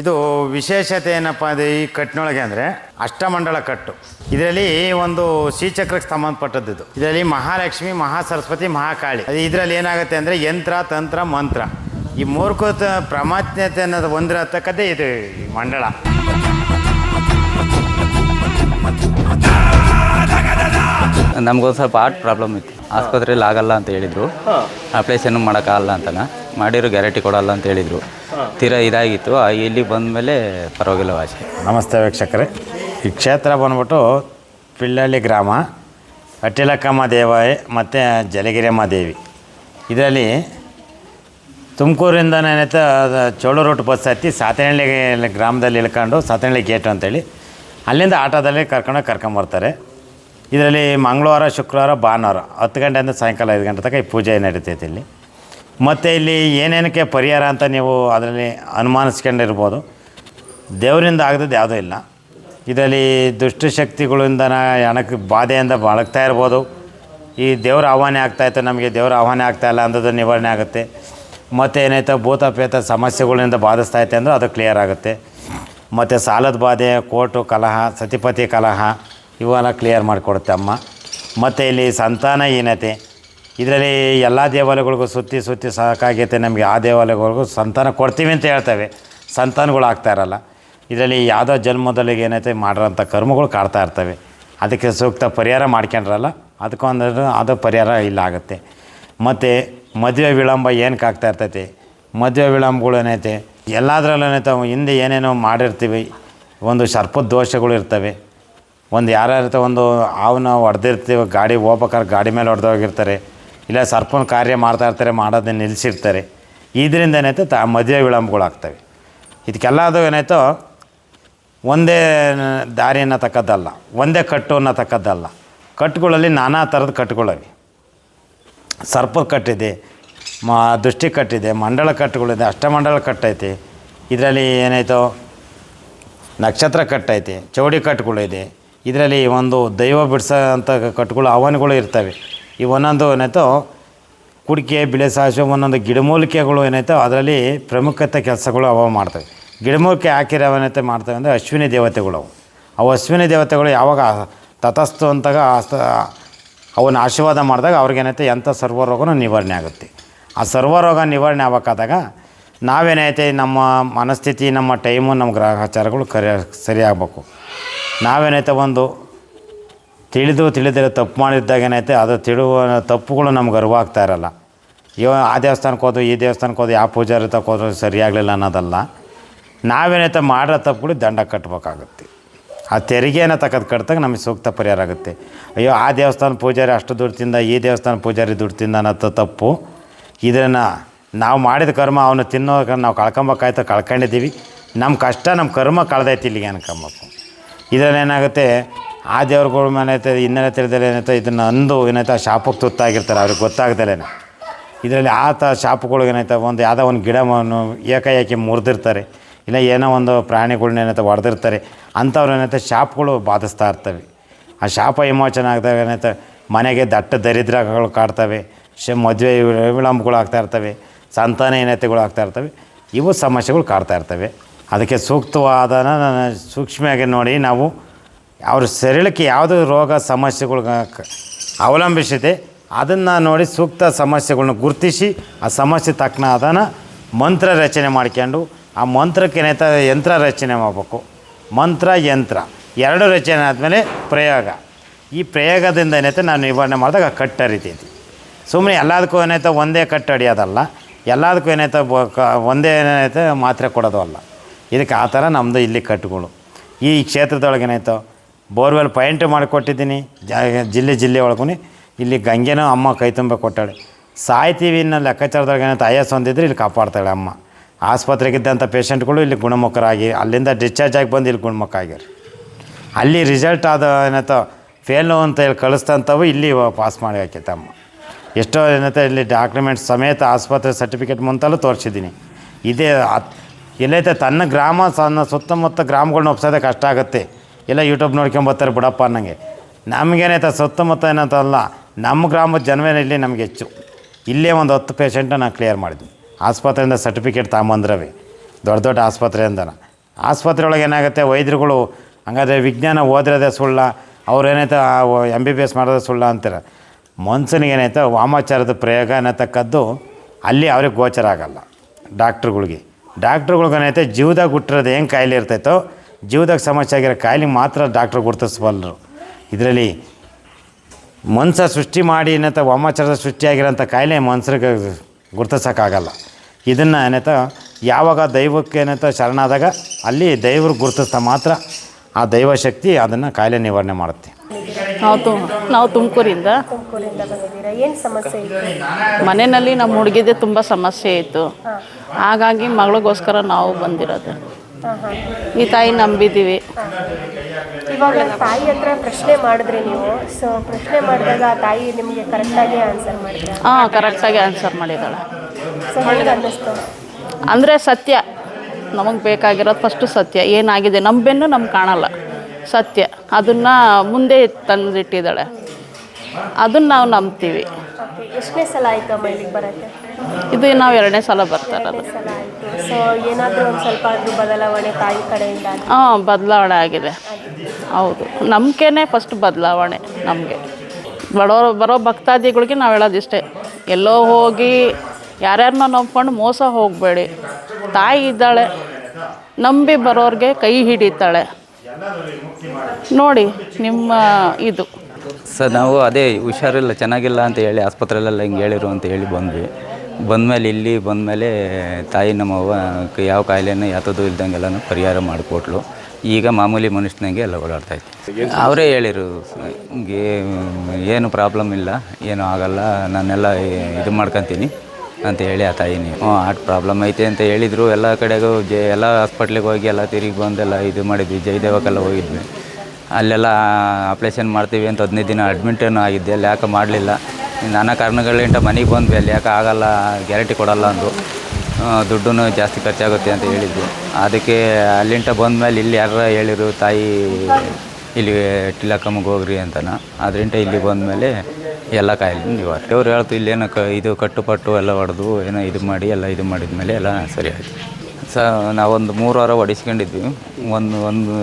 ಇದು ವಿಶೇಷತೆ ಏನಪ್ಪ ಅದು ಈ ಕಟ್ಟಿನೊಳಗೆ ಅಂದರೆ ಅಷ್ಟಮಂಡಲ ಕಟ್ಟು. ಇದರಲ್ಲಿ ಒಂದು ಶ್ರೀಚಕ್ರಕ್ಕೆ ಸಂಬಂಧಪಟ್ಟದ್ದು ಇದು. ಇದರಲ್ಲಿ ಮಹಾಲಕ್ಷ್ಮಿ ಮಹಾ ಸರಸ್ವತಿ ಮಹಾಕಾಳಿ. ಅದು ಇದರಲ್ಲಿ ಏನಾಗುತ್ತೆ ಅಂದರೆ ಯಂತ್ರ ತಂತ್ರ ಮಂತ್ರ. ಈ ಮೂರ್ಖತ ಪ್ರಾಮಾತ್ಯತೆ ಅನ್ನೋದು ಹೊಂದಿರತಕ್ಕದ್ದೇ ಇದು ಈ ಮಂಡಳ ನಮಗೊಂದು ಸ್ವಲ್ಪ ಹಾರ್ಟ್ ಪ್ರಾಬ್ಲಮ್ ಇತ್ತು. ಆಸ್ಪತ್ರೆಯಲ್ಲಿ ಆಗಲ್ಲ ಅಂತ ಹೇಳಿದರು. ಆಪ್ರೇಷನ್ ಮಾಡೋಕ್ಕಾಗಲ್ಲ ಅಂತನ. ಮಾಡಿರೋ ಗ್ಯಾರಂಟಿ ಕೊಡಲ್ಲ ಅಂತ ಹೇಳಿದರು. ತೀರಾ ಇದಾಗಿತ್ತು. ಆ ಇಲ್ಲಿ ಬಂದಮೇಲೆ ಪರವಾಗಿಲ್ಲ ವಾಸಿ. ನಮಸ್ತೆ ವೀಕ್ಷಕರೇ. ಈ ಕ್ಷೇತ್ರ ಬಂದ್ಬಿಟ್ಟು ಪಿಳ್ಳಳ್ಳಿ ಗ್ರಾಮ ಅಟ್ಟಿಲಕ್ಕಮ್ಮ ದೇವಾಯ ಮತ್ತು ಜಲಗಿರಿಯಮ್ಮ ದೇವಿ. ಇದರಲ್ಲಿ ತುಮಕೂರಿಂದ ಏನೈತೆ ಚೋಳ ಚೋಳು ರೂಟ್ ಬಸ್ ಹತ್ತಿ ಸಾತನಹಳ್ಳಿ ಗ್ರಾಮದಲ್ಲಿ ಇಳ್ಕೊಂಡು ಸಾತನಹಳ್ಳಿ ಗೇಟು ಅಂತೇಳಿ ಅಲ್ಲಿಂದ ಆಟೋದಲ್ಲಿ ಕರ್ಕೊಂಡೋಗಿ ಕರ್ಕೊಂಬರ್ತಾರೆ ಇದರಲ್ಲಿ ಮಂಗಳವಾರ ಶುಕ್ರವಾರ ಭಾನುವಾರ ಹತ್ತು ಗಂಟೆಯಿಂದ ಸಾಯಂಕಾಲ ಐದು ಗಂಟೆ ತನಕ ಈ ಪೂಜೆ ನಡೀತೈತೆ ಇಲ್ಲಿ. ಮತ್ತು ಇಲ್ಲಿ ಏನೇನಕ್ಕೆ ಪರಿಹಾರ ಅಂತ ನೀವು ಅದರಲ್ಲಿ ಅನುಮಾನಿಸ್ಕೊಂಡಿರ್ಬೋದು. ದೇವರಿಂದ ಆಗದದ್ದು ಯಾವುದೂ ಇಲ್ಲ. ಇದರಲ್ಲಿ ದುಷ್ಟಶಕ್ತಿಗಳಿಂದ ಹಣಕ್ಕೆ ಬಾಧೆಯಿಂದ ಬಳಗ್ತಾ ಇರ್ಬೋದು. ಈ ದೇವರ ಆಹ್ವಾನ ಆಗ್ತಾಯಿತ್ತು ನಮಗೆ ದೇವರ ಆಹ್ವಾನ ಆಗ್ತಾ ಇಲ್ಲ ಅಂಥದ್ದು ನಿವಾರಣೆ ಆಗುತ್ತೆ. ಮತ್ತು ಏನಾಯ್ತು ಭೂತ ಸಮಸ್ಯೆಗಳಿಂದ ಬಾಧಿಸ್ತಾ ಐತೆ ಅಂದರೆ ಅದು ಕ್ಲಿಯರ್ ಆಗುತ್ತೆ. ಮತ್ತು ಸಾಲದ ಬಾಧೆ, ಕೋರ್ಟು, ಕಲಹ, ಸತಿಪತಿ ಕಲಹ, ಇವೆಲ್ಲ ಕ್ಲಿಯರ್ ಮಾಡಿಕೊಡುತ್ತೆ ಅಮ್ಮ. ಮತ್ತು ಇಲ್ಲಿ ಸಂತಾನ ಸಂತಾನಹೀನತೆ ಇದರಲ್ಲಿ ಎಲ್ಲ ದೇವಾಲಯಗಳಿಗೂ ಸುತ್ತಿ ಸುತ್ತಿ ಸಾಕಾಗೈತೆ ನಮಗೆ. ಆ ದೇವಾಲಯಗಳಿಗೂ ಸಂತಾನ ಕೊಡ್ತೀವಿ ಅಂತ ಹೇಳ್ತೇವೆ. ಸಂತಾನಗಳು ಆಗ್ತಾ ಇರಲ್ಲ. ಇದರಲ್ಲಿ ಯಾವುದೋ ಜನ್ಮದಲ್ಲಿ ಏನೈತೆ ಮಾಡಿರೋಂಥ ಕರ್ಮಗಳು ಕಾಡ್ತಾ ಇರ್ತವೆ. ಅದಕ್ಕೆ ಸೂಕ್ತ ಪರಿಹಾರ ಮಾಡ್ಕೊಂಡ್ರಲ್ಲ ಅದಕ್ಕೊಂದು ಅದು ಪರಿಹಾರ ಇಲ್ಲ ಆಗುತ್ತೆ. ಮತ್ತು ಮದುವೆ ವಿಳಂಬ ಏನಕ್ಕೆ ಆಗ್ತಾ ಇರ್ತೈತಿ? ಮದುವೆ ವಿಳಂಬಗಳು ಏನೈತೆ? ಎಲ್ಲದರಲ್ಲೂ ಏನೈತೆ ಹಿಂದೆ ಏನೇನೋ ಮಾಡಿರ್ತೀವಿ. ಒಂದು ಸರ್ಪದ ದೋಷಗಳು ಇರ್ತವೆ. ಒಂದು ಯಾರ್ಯಾರ ಒಂದು ಅವನ್ನ ಹೊಡೆದಿರ್ತೀವಿ, ಗಾಡಿ ಹೋಗ್ಬೇಕಾದ್ರೆ ಗಾಡಿ ಮೇಲೆ ಹೊಡೆದೋಗಿರ್ತಾರೆ. ಇಲ್ಲ ಸರ್ಪನ ಕಾರ್ಯ ಮಾಡ್ತಾ ಇರ್ತಾರೆ, ಮಾಡೋದನ್ನ ನಿಲ್ಲಿಸಿರ್ತಾರೆ. ಇದರಿಂದ ಏನಾಯ್ತು, ತ ಮದುವೆ ವಿಳಂಬಗಳಾಗ್ತವೆ. ಇದಕ್ಕೆಲ್ಲದು ಏನಾಯ್ತು, ಒಂದೇ ದಾರಿ ತಕ್ಕದ್ದಲ್ಲ ಒಂದೇ ಕಟ್ಟು ಅನ್ನತಕ್ಕದ್ದಲ್ಲ ಕಟ್ಟುಗಳಲ್ಲಿ ನಾನಾ ಥರದ ಕಟ್ಟುಗಳವೆ. ಸರ್ಪದ ಕಟ್ಟಿದೆ, ಮ, ದೃಷ್ಟಿ ಕಟ್ಟಿದೆ, ಮಂಡಳ ಕಟ್ಟುಗಳಿದೆ ಅಷ್ಟಮಂಡಲ ಕಟ್ಟೈತೆ. ಇದರಲ್ಲಿ ಏನಾಯ್ತು, ನಕ್ಷತ್ರ ಕಟ್ಟೈತೆ, ಚೌಡಿ ಕಟ್ಟುಗಳಿದೆ. ಇದರಲ್ಲಿ ಒಂದು ದೈವ ಬಿಡಿಸೋ ಅಂಥ ಕಟ್ಟುಗಳು, ಆಹ್ವಾನಗಳು ಇರ್ತವೆ. ಈ ಒಂದೊಂದು ಏನಾಯ್ತು, ಕುಡಿಕೆ, ಬಿಳೆ ಸಾಸಿವೆ, ಒಂದೊಂದು ಗಿಡಮೂಲಿಕೆಗಳು ಏನಾಯ್ತು, ಅದರಲ್ಲಿ ಪ್ರಮುಖತೆ ಕೆಲಸಗಳು ಅವ ಮಾಡ್ತವೆ. ಗಿಡಮೂಲಿಕೆ ಹಾಕಿರೋ ಏನೈತೆ ಮಾಡ್ತವೆ ಅಂದರೆ ಅಶ್ವಿನಿ ದೇವತೆಗಳು ಅವು. ಅವು ಅಶ್ವಿನಿ ದೇವತೆಗಳು ಯಾವಾಗ ತತಸ್ತು ಅಂತಾಗ ಅವನ್ನ ಆಶೀರ್ವಾದ ಮಾಡಿದಾಗ ಅವ್ರಿಗೇನೈತೆ ಎಂಥ ಸರ್ವರೋಗನೂ ನಿವಾರಣೆ ಆಗುತ್ತೆ. ಆ ಸರ್ವರೋಗ ನಿವಾರಣೆ ಆಗ್ಬೇಕಾದಾಗ ನಾವೇನೈತೆ ನಮ್ಮ ಮನಸ್ಥಿತಿ, ನಮ್ಮ ಟೈಮು, ನಮ್ಮ ಗ್ರಹಚಾರಗಳು ಕರೆ, ಸರಿಯಾಗಬೇಕು. ನಾವೇನೈತೆ ಒಂದು ತಿಳಿದು ತಿಳಿದಿರೋ ತಪ್ಪು ಮಾಡಿದ್ದಾಗ ಏನಾಯ್ತು, ಅದು ತಿಳುವ ತಪ್ಪುಗಳು ನಮ್ಗೆ ಅರಿವಾಗ್ತಾ ಇರಲ್ಲ. ಇವ ಆ ದೇವಸ್ಥಾನಕ್ಕೆ ಹೋದ್ರು, ಈ ದೇವಸ್ಥಾನಕ್ಕೆ ಹೋದ್ರು, ಯಾವ ಪೂಜಾರಿ ಹೋದ್ರು ಸರಿಯಾಗಲಿಲ್ಲ ಅನ್ನೋದಲ್ಲ. ನಾವೇನೈತೆ ಮಾಡೋ ತಪ್ಪುಗಳು ದಂಡ ಕಟ್ಟಬೇಕಾಗುತ್ತೆ ಆ ತೆರಿಗೆಯನ್ನು ತಕ್ಕದ್ದು ಕಟ್ಟಿದಾಗ ನಮಗೆ ಸೂಕ್ತ ಪರಿಹಾರ ಆಗುತ್ತೆ. ಅಯ್ಯೋ, ಆ ದೇವಸ್ಥಾನ ಪೂಜಾರಿ ಅಷ್ಟು ದುಡ್ಡು ತಿಂದ ಈ ದೇವಸ್ಥಾನ ಪೂಜಾರಿ ದುಡ್ಡು ತಿಂದ ಅನ್ನೋ ತಪ್ಪು. ಇದನ್ನು ನಾವು ಮಾಡಿದ ಕರ್ಮ ಅವನು ತಿನ್ನೋ ನಾವು ಕಳ್ಕೊಬೇಕಾಯ್ತು ಕಳ್ಕೊಂಡಿದ್ದೀವಿ. ನಮ್ಮ ಕಷ್ಟ ನಮ್ಮ ಕರ್ಮ ಕಳೆದೈತಿ ಇಲ್ಲಿಗೆ ಅನ್ಕೊಂಬೇಕು. ಇದರಲ್ಲಿ ಏನಾಗುತ್ತೆ ಆ ದೇವ್ರುಗಳ ಮನೆ ಇನ್ನೇ ತಿಳಿದಲ್ಲ ಏನೈತೆ ಇದನ್ನು ಅಂದು ಏನೈತೆ ಆ ಶಾಪಕ್ಕೆ ತುತ್ತಾಗಿರ್ತಾರೆ, ಅವ್ರಿಗೆ ಗೊತ್ತಾಗ್ದಲೇ ಇದರಲ್ಲಿ ಆತ ಶಾಪಗಳಿಗೆ ಏನೈತೆ ಒಂದು ಯಾವುದೋ ಒಂದು ಗಿಡವನ್ನು ಏಕಾಏಕಿ ಮುರಿದಿರ್ತಾರೆ. ಇಲ್ಲ ಏನೋ ಒಂದು ಪ್ರಾಣಿಗಳನ್ನ ಏನೈತೆ ಹೊಡೆದಿರ್ತಾರೆ. ಅಂಥವ್ರು ಏನೈತೆ ಶಾಪ್ಗಳು ಬಾಧಿಸ್ತಾ ಇರ್ತವೆ. ಆ ಶಾಪ ವಿಮೋಚನೆ ಆಗಿದಾಗ ಏನೈತೆ ಮನೆಗೆ ದಟ್ಟ ದರಿದ್ರಗಳು ಕಾಡ್ತವೆ. ಶ ಮದುವೆ ವಿಳಂಬಗಳು ಆಗ್ತಾ ಇರ್ತವೆ. ಸಂತಾನ ಏನತೆಗಳು ಆಗ್ತಾ ಇರ್ತವೆ. ಇವು ಸಮಸ್ಯೆಗಳು ಕಾಡ್ತಾ ಇರ್ತವೆ. ಅದಕ್ಕೆ ಸೂಕ್ತವಾದ ಸೂಕ್ಷ್ಮವಾಗಿ ನೋಡಿ ನಾವು ಅವ್ರ ಶರೀರಕ್ಕೆ ಯಾವುದು ರೋಗ ಸಮಸ್ಯೆಗಳು ಅವಲಂಬಿಸಿದೆ, ಅದನ್ನು ನೋಡಿ ಸೂಕ್ತ ಸಮಸ್ಯೆಗಳನ್ನ ಗುರುತಿಸಿ, ಆ ಸಮಸ್ಯೆ ತಕ್ಕನಾದನ ಮಂತ್ರ ರಚನೆ ಮಾಡ್ಕೊಂಡು, ಆ ಮಂತ್ರಕ್ಕೆ ಯಂತ್ರ ರಚನೆ ಮಾಡಬೇಕು. ಮಂತ್ರ, ಯಂತ್ರ, ಎರಡು ರಚನೆ ಆದಮೇಲೆ ಪ್ರಯೋಗ. ಈ ಪ್ರಯೋಗದಿಂದ ಏನೈತೆ ನಾನು ನಿವಾರಣೆ ಮಾಡಿದಾಗ ಕಟ್ಟ ಸುಮ್ಮನೆ ಎಲ್ಲದಕ್ಕೂ ಏನೈತೆ ಒಂದೇ ಕಟ್ಟು ಎಲ್ಲಾದಕ್ಕೂ ಎಲ್ಲದಕ್ಕೂ ಏನೈತೆ ಒಂದೇ ಏನೈತೆ ಮಾತ್ರೆ ಕೊಡೋದು ಅಲ್ಲ. ಇದಕ್ಕೆ ಆ ಥರ ನಮ್ಮದು ಇಲ್ಲಿ ಕಟ್ಟುಗಳು. ಈ ಕ್ಷೇತ್ರದೊಳಗೆ ಏನಾಯ್ತು ಬೋರ್ವೆಲ್ ಪಾಯಿಂಟ್ ಮಾಡಿಕೊಟ್ಟಿದ್ದೀನಿ ಜಿಲ್ಲೆ ಜಿಲ್ಲೆ ಒಳಗೂ ಇಲ್ಲಿ ಗಂಗೆನೂ ಅಮ್ಮ ಕೈ ತುಂಬ ಕೊಟ್ಟಾಳೆ. ಸಾಯ್ತೀವಿ ಅನ್ನೋ ಲೆಕ್ಕಾಚಾರದೊಳಗೆ ಏನಂತ ಹೊಂದಿದ್ರೆ ಇಲ್ಲಿ ಕಾಪಾಡ್ತಾಳೆ ಅಮ್ಮ. ಆಸ್ಪತ್ರೆಗಿದ್ದಂಥ ಪೇಷಂಟ್ಗಳು ಇಲ್ಲಿ ಗುಣಮುಖರಾಗಿ, ಅಲ್ಲಿಂದ ಡಿಸ್ಚಾರ್ಜ್ ಆಗಿ ಬಂದು ಇಲ್ಲಿ ಗುಣಮುಖ ಆಗ್ಯಾರ. ಅಲ್ಲಿ ರಿಸಲ್ಟ್ ಆದ ಏನತ್ತ ಫೇಲು ಅಂತ ಹೇಳಿ ಕಳಿಸ್ತಂಥವು ಇಲ್ಲಿ ಪಾಸ್ ಮಾಡಿ ಹಾಕೈತೆ ಅಮ್ಮ. ಎಷ್ಟೋ ಏನಂತ ಇಲ್ಲಿ ಡಾಕ್ಯುಮೆಂಟ್ಸ್ ಸಮೇತ ಆಸ್ಪತ್ರೆ ಸರ್ಟಿಫಿಕೇಟ್ ಮುಂತಲೂ ತೋರಿಸಿದ್ದೀನಿ. ಇದೇ ಎಲ್ಲೈತೆ ತನ್ನ ಗ್ರಾಮ ಸಣ್ಣ ಸುತ್ತಮುತ್ತ ಗ್ರಾಮಗಳನ್ನ ಒಪ್ಸೋದಕ್ಕೆ ಕಷ್ಟ ಆಗುತ್ತೆ. ಎಲ್ಲ ಯೂಟ್ಯೂಬ್ ನೋಡ್ಕೊಂಬರ್ತಾರೆ ಬಿಡಪ್ಪ ಅನ್ನಂಗೆ. ನಮಗೇನೈತೆ ಸುತ್ತಮುತ್ತ ಏನಂತಲ್ಲ ನಮ್ಮ ಗ್ರಾಮದ ಜನವೇನ ಇಲ್ಲಿ ನಮಗೆ ಹೆಚ್ಚು. ಇಲ್ಲೇ ಒಂದು ಹತ್ತು ಪೇಷೆಂಟನ್ನ ನಾನು ಕ್ಲಿಯರ್ ಮಾಡಿದ್ವಿ. ಆಸ್ಪತ್ರೆಯಿಂದ ಸರ್ಟಿಫಿಕೇಟ್ ತಗೊಂಬಂದ್ರವಿ. ದೊಡ್ಡ ದೊಡ್ಡ ಆಸ್ಪತ್ರೆಯಿಂದನ. ಆಸ್ಪತ್ರೆ ಒಳಗೆ ಏನಾಗುತ್ತೆ, ವೈದ್ಯರುಗಳು ಹಂಗಾದ್ರೆ ವಿಜ್ಞಾನ ಓದಿರೋದೇ ಸುಳ್ಳ, ಅವ್ರು ಏನೈತೆ ಎಂ ಬಿ ಬಿ ಎಸ್ ಮಾಡೋದೇ ಸುಳ್ಳ ಅಂತಾರೆ. ಮನ್ಸನಿಗೆ ಏನೈತೆ ವಾಮಾಚಾರದ ಪ್ರಯೋಗ ಅನ್ನತಕ್ಕದ್ದು ಅಲ್ಲಿ ಅವ್ರಿಗೆ ಗೋಚರ ಆಗಲ್ಲ. ಡಾಕ್ಟ್ರುಗಳಿಗೆ. ಡಾಕ್ಟ್ರುಗಳ್ಗೆ ಏನೈತೆ ಜೀವದಾಗ ಹುಟ್ಟಿರೋದು ಏನು ಕಾಯಿಲೆ ಇರ್ತೈತೋ ಜೀವದಾಗ ಸಮಸ್ಯೆ ಆಗಿರೋ ಕಾಯಿಲೆ ಮಾತ್ರ ಡಾಕ್ಟ್ರ್ ಗುರುತಿಸ್ಬಲ್ಲರು ಇದರಲ್ಲಿ ಮನುಷ್ಯ ಸೃಷ್ಟಿ ಮಾಡಿ ಏನಂತ ವಾಮಾಚಾರದ ಸೃಷ್ಟಿಯಾಗಿರೋಂಥ ಕಾಯಿಲೆ ಮನುಷ್ಯರಿಗೆ ಗುರ್ತಿಸೋಕ್ಕಾಗಲ್ಲ. ಇದನ್ನು ಏನಂತ ಯಾವಾಗ ದೈವಕ್ಕೆ ಏನಂತ ಶರಣಾದಾಗ ಅಲ್ಲಿ ದೈವರು ಗುರುತಿಸ್ತಾ ಮಾತ್ರ ಆ ದೈವಶಕ್ತಿ ಅದನ್ನು ಕಾಯಿಲೆ ನಿವಾರಣೆ ಮಾಡುತ್ತೆ. ನಾವು ತುಮ್ ನಾವು ತುಮಕೂರಿಂದ. ಏನು ಸಮಸ್ಯೆ ಇದೆ ಮನೆಯಲ್ಲಿ ನಮ್ಮ ಹುಡುಗಿದೆ ತುಂಬ ಸಮಸ್ಯೆ ಇತ್ತು. ಹಾಗಾಗಿ ಮಗಳಿಗೋಸ್ಕರ ನಾವು ಬಂದಿರೋದು. ಈ ತಾಯಿ ನಂಬಿದ್ದೀವಿ. ಇವಾಗ ತಾಯಿ ಹತ್ರ ಪ್ರಶ್ನೆ ಮಾಡಿದ್ರಿ ನೀವು. ಸೊ ಪ್ರಶ್ನೆ ಮಾಡಿದಾಗ ಆ ತಾಯಿ ನಿಮಗೆ ಕರೆಕ್ಟಾಗಿ ಆನ್ಸರ್ ಮಾಡಿದ್ರ? ಹಾಂ ಕರೆಕ್ಟಾಗಿ ಆನ್ಸರ್ ಮಾಡಿದ್ದಾಳೆ. ಸೊ ಹೆಂಗೆ ಅನ್ನಿಸ್ತು? ಅಂದರೆ ಸತ್ಯ. ನಮಗೆ ಬೇಕಾಗಿರೋದು ಫಸ್ಟು ಸತ್ಯ. ಏನಾಗಿದೆ? ನಮ್ಮ ಬೆನ್ನು ನಮ್ಗೆ ಕಾಣಲ್ಲ. ಸತ್ಯ. ಅದನ್ನು ಮುಂದೆ ತಂದಿಟ್ಟಿದ್ದಾಳೆ. ಅದನ್ನು ನಾವು ನಂಬ್ತೀವಿ. ಎಷ್ಟನೇ ಸಲ ಆಯಿತು ಮೈಲಿಗೆ ಬರೋಕ್ಕೆ? ಇದು ನಾವು ಎರಡನೇ ಸಲ ಬರ್ತಾ ಇರೋದು. ಎರಡನೇ ಸಲ ಆಯಿತು. ಸೊ ಏನಾದರೂ ಒಂದು ಸ್ವಲ್ಪ ಆದರೂ ಬದಲಾವಣೆ ತಾಯಿ ಕಡೆಯಿಂದ ಆಗಿ- ಹಾಂ ಬದಲಾವಣೆ ಆಗಿದೆ. ಹೌದು. ನಂಬಿಕೆನೇ ಫಸ್ಟ್ ಬದಲಾವಣೆ ನಮಗೆ. ಬಡವರು ಬರೋ ಭಕ್ತಾದಿಗಳಿಗೆ ನಾವು ಹೇಳೋದಿಷ್ಟೇ ಎಲ್ಲೋ ಹೋಗಿ ಯಾರ್ಯಾರನ್ನ ನಂಬ್ಕೊಂಡು ಮೋಸ ಹೋಗಬೇಡಿ. ತಾಯಿ ಇದ್ದಾಳೆ ನಂಬಿ ಬರೋರಿಗೆ ಕೈ ಹಿಡಿತಾಳೆ. ನೋಡಿ ನಿಮ್ಮ ಇದು. ಸರ್ ನಾವು ಅದೇ ಹುಷಾರಿಲ್ಲ ಚೆನ್ನಾಗಿಲ್ಲ ಅಂತ ಹೇಳಿ ಆಸ್ಪತ್ರೆಯಲ್ಲೆಲ್ಲ ಹಿಂಗೆ ಹೇಳಿರು ಅಂತ ಹೇಳಿ ಬಂದ್ವಿ. ಬಂದಮೇಲೆ ಇಲ್ಲಿ ಬಂದಮೇಲೆ ತಾಯಿ ನಮ್ಮವ್ವ ಯಾವ ಕಾಯಿಲೆನೂ ಯಾತದು ಇಲ್ದಂಗೆಲ್ಲನೂ ಪರಿಹಾರ ಮಾಡಿಕೊಟ್ಲು. ಈಗ ಮಾಮೂಲಿ ಮನುಷ್ಯನಂಗೆ ಎಲ್ಲ ಓಡಾಡ್ತಾ ಇತ್ತು ಅವರೇ ಹೇಳಿರು ಏನು ಪ್ರಾಬ್ಲಮ್ ಇಲ್ಲ, ಏನೂ ಆಗಲ್ಲ, ನಾನೆಲ್ಲ ಇದು ಮಾಡ್ಕೊತೀನಿ ಅಂತ ಹೇಳಿ ಆ ತಾಯಿನಿ ಹ್ಞೂ ಆಟ್ ಪ್ರಾಬ್ಲಮ್ ಐತೆ ಅಂತ ಹೇಳಿದರು. ಎಲ್ಲ ಕಡೆಗೂ ಜೆ, ಎಲ್ಲ ಹಾಸ್ಪಿಟ್ಲಿಗೆ ಹೋಗಿ ಎಲ್ಲ ತಿರುಗಿ ಬಂದೆಲ್ಲ ಇದು ಮಾಡಿದ್ವಿ. ಜಯದೇವಕ್ಕೆಲ್ಲ ಹೋಗಿದ್ವಿ. ಅಲ್ಲೆಲ್ಲ ಆಪ್ರೇಷನ್ ಮಾಡ್ತೀವಿ ಅಂತ ಹದಿನೈದು ದಿನ ಅಡ್ಮಿಂಟೇನು ಆಗಿದ್ದೆ. ಅಲ್ಲಿ ಯಾಕೆ ಮಾಡಲಿಲ್ಲ. ನಾನಾ ಕಾರಣಗಳಿಂದ ಮನೆಗೆ ಬಂದ್ವಿ, ಅಲ್ಲಿ ಯಾಕೆ ಆಗಲ್ಲ, ಗ್ಯಾರಂಟಿ ಕೊಡಲ್ಲ ಅಂದು ದುಡ್ಡು ಜಾಸ್ತಿ ಖರ್ಚಾಗುತ್ತೆ ಅಂತ ಹೇಳಿದ್ವಿ. ಅದಕ್ಕೆ ಅಲ್ಲಿಂಟ ಬಂದಮೇಲೆ ಇಲ್ಲಿ ಯಾರ ಹೇಳಿರು ತಾಯಿ, ಇಲ್ಲಿ ಟಿಲಕಮ್ಮಗೆ ಹೋಗ್ರಿ ಅಂತನ. ಅದರಿಂದ ಇಲ್ಲಿ ಬಂದಮೇಲೆ ಎಲ್ಲ ಕಾಯಿಲೆ ನಿವಾರಣೆ ಅವ್ರು ಹೇಳ್ತು ಇಲ್ಲೇನೋ ಕ ಇದು ಕಟ್ಟುಪಟ್ಟು ಎಲ್ಲ ಹೊಡೆದು, ಏನೋ ಇದು ಮಾಡಿ, ಎಲ್ಲ ಇದು ಮಾಡಿದ ಮೇಲೆ ಎಲ್ಲ ಸರಿ ಆಯಿತು. ಸ, ನಾವೊಂದು ಮೂರು ವಾರ ಹೊಡಿಸ್ಕೊಂಡಿದ್ವಿ ಒಂದು ಒಂದು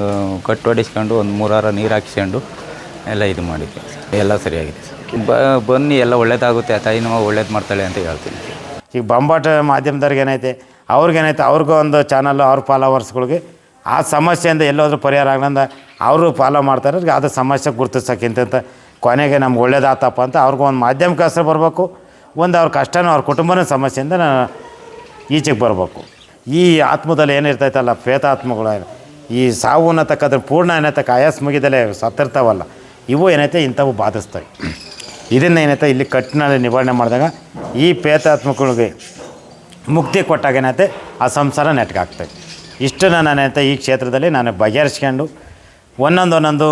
ಕಟ್ಟು ಹೊಡಿಸ್ಕೊಂಡು ಒಂದು ಮೂರು ವಾರ ನೀರು ಹಾಕ್ಸ್ಕೊಂಡು ಎಲ್ಲ ಇದು ಮಾಡಿದ್ವಿ. ಎಲ್ಲ ಸರಿಯಾಗಿದೆ ಸರ್ ಬನ್ನಿ, ಎಲ್ಲ ಒಳ್ಳೇದಾಗುತ್ತೆ, ಆ ತಾಯಿ ಒಳ್ಳೇದು ಮಾಡ್ತಾಳೆ ಅಂತ ಹೇಳ್ತೀನಿ. ಈಗ ಬಂಬಾಟ ಮಾಧ್ಯಮದವ್ರಿಗೆ ಏನೈತೆ ಅವ್ರಿಗೇನೈತೆ ಅವ್ರಿಗೂ ಒಂದು ಚಾನಲ್ಲು ಅವ್ರ ಫಾಲೋವರ್ಸ್ಗಳಿಗೆ ಆ ಸಮಸ್ಯೆಯಿಂದ ಎಲ್ಲೋದ್ರೂ ಪರಿಹಾರ ಆಗ್ಲಂದ ಅವರು ಫಾಲೋ ಮಾಡ್ತಾರೆ ಅದು ಸಮಸ್ಯೆ ಗುರುತಿಸೋಕ್ಕಿಂತ ಕೊನೆಗೆ ನಮ್ಗೆ ಒಳ್ಳೇದಾತಪ್ಪ ಅಂತ ಅವ್ರಿಗೂ ಒಂದು ಮಾಧ್ಯಮಕ್ಕೆ ಹೆಸರು ಬರಬೇಕು, ಒಂದು ಅವ್ರ ಕಷ್ಟನೂ ಅವ್ರ ಕುಟುಂಬನ ಸಮಸ್ಯೆಯಿಂದ ನಾನು ಈಚೆಗೆ ಬರಬೇಕು. ಈ ಆತ್ಮದಲ್ಲಿ ಏನಿರ್ತೈತಲ್ಲ, ಪ್ರೇತಾತ್ಮಗಳು, ಈ ಸಾವು ಅನ್ನತಕ್ಕದ್ರ ಪೂರ್ಣ ಏನತಕ್ಕ ಆಯಾಸ ಮುಗಿದಲ್ಲೇ ಸತ್ತಿರ್ತಾವಲ್ಲ, ಇವು ಏನೈತೆ, ಇಂಥವು ಬಾಧಿಸ್ತವೆ. ಇದನ್ನು ಏನೈತೆ? ಇಲ್ಲಿ ಕಟ್ಟಿನಲ್ಲಿ ನಿವಾರಣೆ ಮಾಡಿದಾಗ ಈ ಪ್ರೇತಾತ್ಮಗಳಿಗೆ ಮುಕ್ತಿ ಕೊಟ್ಟಾಗ ಏನೈತೆ? ಆ ಸಂಸಾರ ನೆಟ್ಗಾಗ್ತದೆ ಇಷ್ಟನ್ನು ನಾನೇನೈತೆ ಈ ಕ್ಷೇತ್ರದಲ್ಲಿ ನಾನು ಬಗೆಹರಿಸ್ಕೊಂಡು ಒಂದೊಂದು ಒಂದೊಂದು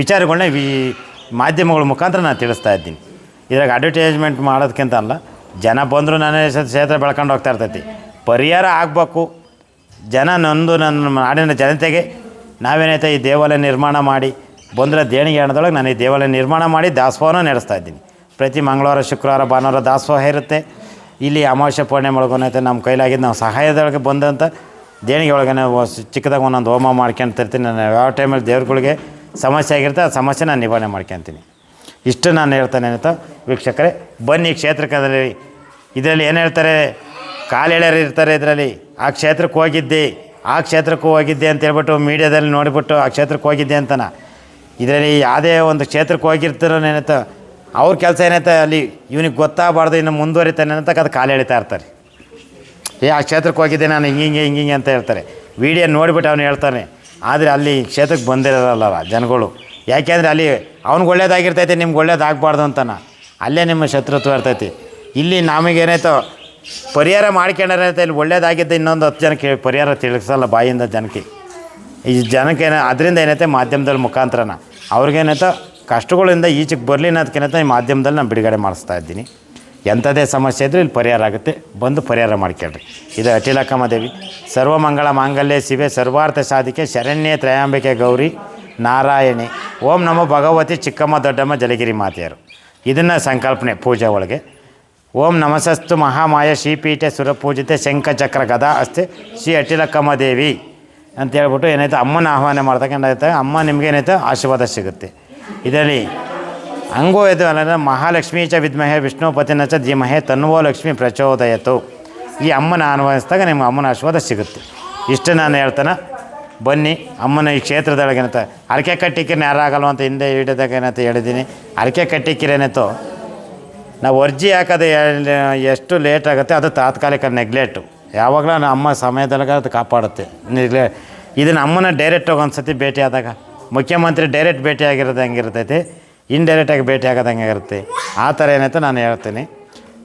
ವಿಚಾರಗಳನ್ನ ಈ ಮಾಧ್ಯಮಗಳ ಮುಖಾಂತರ ನಾನು ತಿಳಿಸ್ತಾ ಇದ್ದೀನಿ. ಇದ್ರಾಗ ಅಡ್ವರ್ಟೈಸ್ಮೆಂಟ್ ಮಾಡೋದಕ್ಕಿಂತ ಅಲ್ಲ, ಜನ ಬಂದರೂ ನಾನು ಕ್ಷೇತ್ರ ಬೆಳ್ಕೊಂಡು ಹೋಗ್ತಾ ಇರ್ತೈತಿ. ಪರಿಹಾರ ಆಗಬೇಕು. ಜನ ನೊಂದು ನನ್ನ ನಾಡಿನ ಜನತೆಗೆ ನಾವೇನೈತೆ ಈ ದೇವಾಲಯ ನಿರ್ಮಾಣ ಮಾಡಿ ಬಂದರೆ ದೇಣಿಗೆ ಹಣದೊಳಗೆ ನಾನು ಈ ದೇವಾಲಯ ನಿರ್ಮಾಣ ಮಾಡಿ ದಾಸೋಹನ ನಡೆಸ್ತಾ ಇದ್ದೀನಿ. ಪ್ರತಿ ಮಂಗಳವಾರ, ಶುಕ್ರವಾರ, ಭಾನುವಾರ ದಾಸೋಹ ಇರುತ್ತೆ. ಇಲ್ಲಿ ಅಮಾವಾಸ್ಯೆ ಪೂರ್ಣಿಮೆ ಒಳಗನೈತೆ ನಮ್ಮ ಕೈಲಾಗಿದ್ದು ನಾವು ಸಹಾಯದೊಳಗೆ ಬಂದಂಥ ದೇಣಿಗೆ ಒಳಗೆ ಚಿಕ್ಕದಾಗ ಒಂದೊಂದು ಹೋಮ ಮಾಡ್ಕೊಂತಿರ್ತೀನಿ ನಾನು ಯಾವ ಟೈಮಲ್ಲಿ ದೇವ್ರುಗಳಿಗೆ ಸಮಸ್ಯೆ ಆಗಿರುತ್ತೆ ಆ ಸಮಸ್ಯೆ ನಾನು ನಿವಾರಣೆ ಮಾಡ್ಕೊತೀನಿ. ಇಷ್ಟು ನಾನು ಹೇಳ್ತಾನೆ ಅಂತ ವೀಕ್ಷಕರೇ. ಬನ್ನಿ ಕ್ಷೇತ್ರದಲ್ಲಿ ಇದರಲ್ಲಿ ಏನು ಹೇಳ್ತಾರೆ? ಕಾಲೆಳೆಯರು ಇರ್ತಾರೆ ಇದರಲ್ಲಿ. ಆ ಕ್ಷೇತ್ರಕ್ಕೆ ಹೋಗಿದ್ದೆ. ಆ ಕ್ಷೇತ್ರಕ್ಕೆ ಹೋಗಿದ್ದೆ ಅಂತ ಹೇಳ್ಬಿಟ್ಟು ಮೀಡಿಯಾದಲ್ಲಿ ನೋಡಿಬಿಟ್ಟು ಆ ಕ್ಷೇತ್ರಕ್ಕೆ ಹೋಗಿದ್ದೆ ಅಂತನ. ಇದರಲ್ಲಿ ಯಾವುದೇ ಒಂದು ಕ್ಷೇತ್ರಕ್ಕೆ ಹೋಗಿರ್ತಾರೋ ಏನೈತೆ ಅವ್ರ ಕೆಲಸ ಏನೈತೆ ಅಲ್ಲಿ ಇವನಿಗೆ ಗೊತ್ತಾಗಬಾರ್ದು, ಇನ್ನು ಮುಂದುವರಿತಾನೆ ಅಂತ ಅದು ಕಾಲು ಎಳಿತಾ ಇರ್ತಾರೆ. ಏ, ಆ ಕ್ಷೇತ್ರಕ್ಕೆ ಹೋಗಿದ್ದೆ ನಾನು, ಹಿಂಗೆ ಹಿಂಗೆ ಹಿಂಗೆ ಅಂತ ಹೇಳ್ತಾರೆ. ವಿಡಿಯೋ ನೋಡಿಬಿಟ್ಟು ಅವನು ಹೇಳ್ತಾನೆ, ಆದರೆ ಅಲ್ಲಿ ಕ್ಷೇತ್ರಕ್ಕೆ ಬಂದಿರೋಲ್ಲ ಜನಗಳು. ಯಾಕೆಂದರೆ ಅಲ್ಲಿ ಅವ್ನಿಗೆ ಒಳ್ಳೇದಾಗಿರ್ತೈತೆ, ನಿಮ್ಗೆ ಒಳ್ಳೇದಾಗಬಾರ್ದು ಅಂತಾನ. ಅಲ್ಲೇ ನಿಮ್ಮ ಶತ್ರುತ್ವ ಇರ್ತೈತಿ. ಇಲ್ಲಿ ನಮಗೇನಾಯ್ತೋ ಪರಿಹಾರ ಮಾಡ್ಕೊಂಡಾರೈತೆ ಇಲ್ಲಿ ಒಳ್ಳೇದಾಗಿದ್ದು ಇನ್ನೊಂದು ಹತ್ತು ಜನಕ್ಕೆ ಪರಿಹಾರ ತಿಳಿಸಲ್ಲ ಬಾಯಿಂದ ಜನಕ್ಕೆ. ಈ ಜನಕ್ಕೇನ ಅದರಿಂದ ಏನೈತೆ ಮಾಧ್ಯಮದಲ್ಲಿ ಮುಖಾಂತರನ? ಅವ್ರಿಗೇನೈತೆ ಕಷ್ಟಗಳಿಂದ ಈಚೆಗೆ ಬರಲಿ ಅನ್ನೋದಕ್ಕೇನೈತೆ ಈ ಮಾಧ್ಯಮದಲ್ಲಿ ನಾನು ಬಿಡುಗಡೆ ಮಾಡಿಸ್ತಾ ಇದ್ದೀನಿ. ಎಂಥದೇ ಸಮಸ್ಯೆ ಇದ್ರೂ ಇಲ್ಲಿ ಪರಿಹಾರ ಆಗುತ್ತೆ. ಬಂದು ಪರಿಹಾರ ಮಾಡ್ಕೊಳ್ರಿ ಇದು ಅಟಿಲಕ್ಕಮ್ಮ ದೇವಿ ಸರ್ವಮಂಗಳ ಮಾಂಗಲ್ಯ ಶಿವೆ ಸರ್ವಾರ್ಥ ಸಾಧಿಕೆ ಶರಣ್ಯ ತ್ರಯಾಂಬಿಕೆ ಗೌರಿ ನಾರಾಯಣಿ. ಓಂ ನಮ ಭಗವತಿ ಚಿಕ್ಕಮ್ಮ ದೊಡ್ಡಮ್ಮ ಜಲಗಿರಿ ಮಾತೆಯರು. ಇದನ್ನು ಸಂಕಲ್ಪನೆ ಪೂಜೆ ಒಳಗೆ. ಓಂ ನಮಸಸ್ತು ಮಹಾಮಾಯ ಶ್ರೀಪೀಠೆ ಸುರಪೂಜಿತೆ ಶಂಖಚಕ್ರ ಗದಾ ಅಸ್ತೆ ಶ್ರೀ ಅಟಿಲಕ್ಕಮ್ಮ ದೇವಿ ಅಂತ ಹೇಳ್ಬಿಟ್ಟು ಏನಾಯ್ತು? ಅಮ್ಮನ ಆಹ್ವಾನ ಮಾಡ್ತಕ್ಕಂಥ ಅಮ್ಮ ನಿಮ್ಗೆ ಏನಾಯ್ತು? ಆಶೀರ್ವಾದ ಸಿಗುತ್ತೆ. ಇದರಲ್ಲಿ ಹಂಗೂ ಇದು ಅಲ್ಲ ಮಹಾಲಕ್ಷ್ಮೀ ಚ ವಿದ್ಮಹೆ ವಿಷ್ಣುಪತಿನ ಚ ಧೀಮಹೆ ತನ್ವೋ ಲಕ್ಷ್ಮಿ ಪ್ರಚೋದಯತು. ಈ ಅಮ್ಮನ ಅನ್ವಯಿಸಿದಾಗ ನಿಮ್ಗೆ ಅಮ್ಮನ ಆಶೀರ್ವಾದ ಸಿಗುತ್ತೆ. ಇಷ್ಟು ನಾನು ಹೇಳ್ತಾನೆ. ಬನ್ನಿ, ಅಮ್ಮನ ಈ ಕ್ಷೇತ್ರದೊಳಗೆ ಏನಂತ ಅರಕೆ ಕಟ್ಟಿಕಿನ ಯಾರಾಗಲ್ವ ಅಂತ ಹಿಂದೆ ಹಿಡಿದಾಗ ಏನಂತ ಹೇಳಿದ್ದೀನಿ. ಅರಕೆ ಕಟ್ಟಿಕಿರೇನೈತೋ ನಾವು ಅರ್ಜಿ ಹಾಕೋದು ಎಷ್ಟು ಲೇಟ್ ಆಗುತ್ತೆ, ಅದು ತಾತ್ಕಾಲಿಕ ನೆಗ್ಲೆಕ್ಟು ಯಾವಾಗಲೂ ನಮ್ಮ ಅಮ್ಮ ಸಮಯದೊಳಗೆ ಅದು ಕಾಪಾಡುತ್ತೆ. ನೆಗ್ಲೆ ಇದನ್ನು ಅಮ್ಮನ ಡೈರೆಕ್ಟಾಗಿ ಒಂದು ಸತಿ ಭೇಟಿ ಆದಾಗ, ಮುಖ್ಯಮಂತ್ರಿ ಡೈರೆಕ್ಟ್ ಭೇಟಿ ಆಗಿರೋದು ಹೆಂಗಿರ್ತೈತೆ ಇನ್ಡೈರೆಕ್ಟಾಗಿ ಭೇಟಿ ಆಗೋದಂಗೆ ಇರುತ್ತೆ ಆ ಥರ ಏನೈತೆ ನಾನು ಹೇಳ್ತೀನಿ.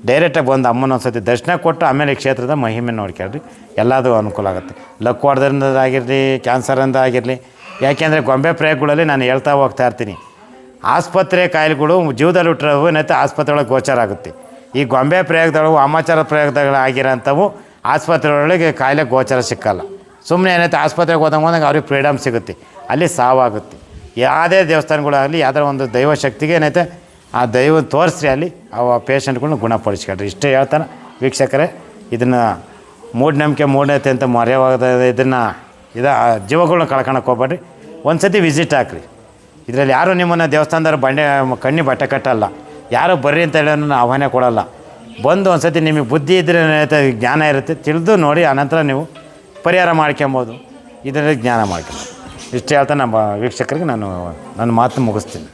ಡೈರೆಕ್ಟಾಗಿ ಬಂದು ಅಮ್ಮನ ಒಂದು ಸತಿ ದರ್ಶನ ಕೊಟ್ಟು ಆಮೇಲೆ ಕ್ಷೇತ್ರದ ಮಹಿಮೆ ನೋಡ್ಕೊಳ್ರಿ. ಎಲ್ಲದೂ ಅನುಕೂಲ ಆಗುತ್ತೆ. ಲಕ್ ಹೊಡೆದ್ರಿಂದ ಆಗಿರಲಿ ಕ್ಯಾನ್ಸರಿಂದ ಆಗಿರಲಿ ಯಾಕೆಂದರೆ ಗೊಂಬೆ ಪ್ರಯೋಗಗಳಲ್ಲಿ ನಾನು ಹೇಳ್ತಾ ಹೋಗ್ತಾ ಇರ್ತೀನಿ. ಆಸ್ಪತ್ರೆ ಕಾಯಿಲೆಗಳು ಜೀವದಲ್ಲಿ ಹುಟ್ಟಿರೋವು, ಏನೈತೆ ಆಸ್ಪತ್ರೆ ಒಳಗೆ ಗೋಚರ ಆಗುತ್ತೆ. ಈ ಗೊಂಬೆ ಪ್ರಯೋಗದೊಳಗೆ ಅಮಾಚಾರ ಪ್ರಯೋಗಗಳು ಆಗಿರೋಂಥವು ಆಸ್ಪತ್ರೆ ಒಳಗೆ ಕಾಯಿಲೆ ಗೋಚರ ಸಿಕ್ಕಲ್ಲ. ಸುಮ್ಮನೆ ಏನೈತೆ, ಆಸ್ಪತ್ರೆಗೆ ಹೋದಂಗೆ ಹೋದಂಗೆ ಅವ್ರಿಗೆ ಫ್ರೀಡಮ್ ಸಿಗುತ್ತೆ. ಅಲ್ಲಿ ಸಾವಾಗುತ್ತೆ. ಯಾವುದೇ ದೇವಸ್ಥಾನಗಳಾಗಲಿ ಯಾವುದೋ ಒಂದು ದೈವ ಶಕ್ತಿಗೆ ಏನೈತೆ, ಆ ದೈವ ತೋರಿಸ್ರಿ ಅಲ್ಲಿ ಆ ಪೇಷಂಟ್ಗಳ್ನ ಗುಣಪಡಿಸ್ಕೊಳ್ರಿ. ಇಷ್ಟೇ ಹೇಳ್ತಾನೆ ವೀಕ್ಷಕರೇ, ಇದನ್ನು ಮೂಢನಂಬಿಕೆ ಮೂಢನತೆ ಅಂತ ಮರೆಯವಾದ ಇದನ್ನು ಇದ ಜೀವಗಳನ್ನ ಕಳ್ಕೊಳಕ್ಕೆ ಹೋಗ್ಬೇಡ್ರಿ. ಒಂದು ಸತಿ ವಿಸಿಟ್ ಹಾಕ್ರಿ. ಇದರಲ್ಲಿ ಯಾರು ನಿಮ್ಮನ್ನು ದೇವಸ್ಥಾನದವ್ರು ಬಂಡೆ, ಕಣ್ಣಿ ಬಟ್ಟೆ ಕಟ್ಟಲ್ಲ. ಯಾರು ಬರ್ರಿ ಅಂತ ಹೇಳೋ ನಾನು ಆಹ್ವಾನ ಕೊಡಲ್ಲ. ಬಂದು ಒಂದು ಸತಿ ನಿಮಗೆ ಬುದ್ಧಿ ಇದ್ದರೆ ಜ್ಞಾನ ಇರುತ್ತೆ. ತಿಳಿದು ನೋಡಿ ಆನಂತರ ನೀವು ಪರಿಹಾರ ಮಾಡ್ಕೊಬೋದು. ಇದರಲ್ಲಿ ಜ್ಞಾನ ಮಾಡ್ಕೊಬೋದು. ಇಷ್ಟು ಹೇಳ್ತಾ ನಮ್ಮ ವೀಕ್ಷಕರಿಗೆ ನಾನು, ನನ್ನ ಮಾತು ಮುಗಿಸ್ತೀನಿ.